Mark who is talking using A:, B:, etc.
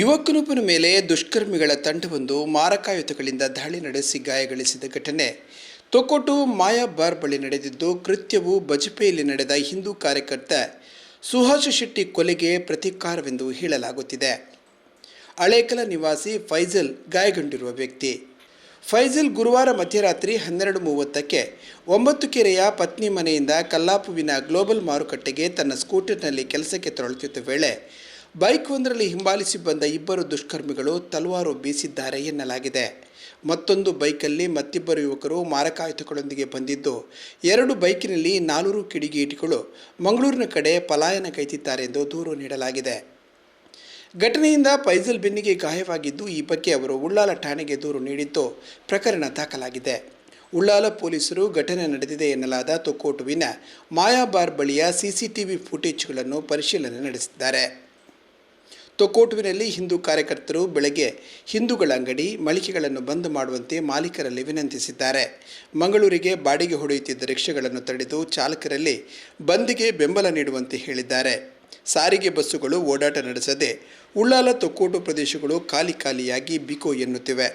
A: ಯುವಕನೊಬ್ಬನ ಮೇಲೆ ದುಷ್ಕರ್ಮಿಗಳ ತಂಡವೊಂದು ಮಾರಕಾಯುತಗಳಿಂದ ದಾಳಿ ನಡೆಸಿ ಗಾಯಗಳಿಸಿದ ಘಟನೆ. ತೊಕೊಟು ಮಾಯಾಬಾರ್ ಬಳಿ ನಡೆದಿದ್ದು, ಕೃತ್ಯವು ಬಜಪೆಯಲ್ಲಿ ನಡೆದ ಹಿಂದೂ ಕಾರ್ಯಕರ್ತ ಸುಹಾಸ ಶೆಟ್ಟಿ ಕೊಲೆಗೆ ಪ್ರತೀಕಾರವೆಂದು ಹೇಳಲಾಗುತ್ತಿದೆ. ಅಳೇಕಲ ನಿವಾಸಿ ಫೈಜಲ್ ಗಾಯಗೊಂಡಿರುವ ವ್ಯಕ್ತಿ. ಫೈಜಲ್ ಗುರುವಾರ ಮಧ್ಯರಾತ್ರಿ ಹನ್ನೆರಡು ಮೂವತ್ತಕ್ಕೆ ಒಂಬತ್ತು ಕೆರೆಯ ಪತ್ನಿ ಮನೆಯಿಂದ ಕಲ್ಲಾಪುವಿನ ಗ್ಲೋಬಲ್ ಮಾರುಕಟ್ಟೆಗೆ ತನ್ನ ಸ್ಕೂಟರ್ನಲ್ಲಿ ಕೆಲಸಕ್ಕೆ ತೆರಳುತ್ತಿದ್ದ ವೇಳೆ ಬೈಕ್ ಒಂದರಲ್ಲಿ ಹಿಂಬಾಲಿಸಿ ಬಂದ ಇಬ್ಬರು ದುಷ್ಕರ್ಮಿಗಳು ತಲವಾರು ಬೀಸಿದ್ದಾರೆ ಎನ್ನಲಾಗಿದೆ. ಮತ್ತೊಂದು ಬೈಕಲ್ಲಿ ಮತ್ತಿಬ್ಬರು ಯುವಕರು ಮಾರಕಾಯುಧಗಳೊಂದಿಗೆ ಬಂದಿದ್ದು. ಎರಡು ಬೈಕಿನಲ್ಲಿ ನಾಲ್ವರು ಕಿಡಿಗೇಟಿಗಳು ಮಂಗಳೂರಿನ ಕಡೆ ಪಲಾಯನ ಕೈತಿದ್ದಾರೆ ಎಂದು ದೂರು ನೀಡಲಾಗಿದೆ. ಘಟನೆಯಿಂದ ಫೈಜಲ್ ಬೆನ್ನಿಗೆ ಗಾಯವಾಗಿದ್ದು, ಈ ಬಗ್ಗೆ ಅವರು ಉಳ್ಳಾಲ ಠಾಣೆಗೆ ದೂರು ನೀಡಿದ್ದು ಪ್ರಕರಣ ದಾಖಲಾಗಿದೆ. ಉಳ್ಳಾಲ ಪೊಲೀಸರು ಘಟನೆ ನಡೆದಿದೆ ಎನ್ನಲಾದ ತೊಕ್ಕೋಟುವಿನ ಮಾಯಾಬಾರ್ ಬಳಿಯ ಸಿಸಿಟಿವಿ ಫುಟೇಜ್ಗಳನ್ನು ಪರಿಶೀಲನೆ ನಡೆಸಿದ್ದಾರೆ. ತೊಕ್ಕೋಟುವಿನಲ್ಲಿ ಹಿಂದೂ ಕಾರ್ಯಕರ್ತರು ಬೆಳಗ್ಗೆ ಹಿಂದೂಗಳ ಅಂಗಡಿ ಮಳಿಗೆಗಳನ್ನು ಬಂದ್ ಮಾಡುವಂತೆ ಮಾಲೀಕರಲ್ಲಿ ವಿನಂತಿಸಿದ್ದಾರೆ. ಮಂಗಳೂರಿಗೆ ಬಾಡಿಗೆ ಹೊಡೆಯುತ್ತಿದ್ದ ರಿಕ್ಷಾಗಳನ್ನು ತಡೆದು ಚಾಲಕರಲ್ಲಿ ಬಂದ್ಗೆ ಬೆಂಬಲ ನೀಡುವಂತೆ ಹೇಳಿದ್ದಾರೆ. ಸಾರಿಗೆ ಬಸ್ಸುಗಳು ಓಡಾಟ ನಡೆಸದೆ ಉಳ್ಳಾಲ ತೊಕ್ಕೋಟು ಪ್ರದೇಶಗಳು ಖಾಲಿ ಖಾಲಿಯಾಗಿ ಬಿಕೋ ಎನ್ನುತ್ತಿವೆ.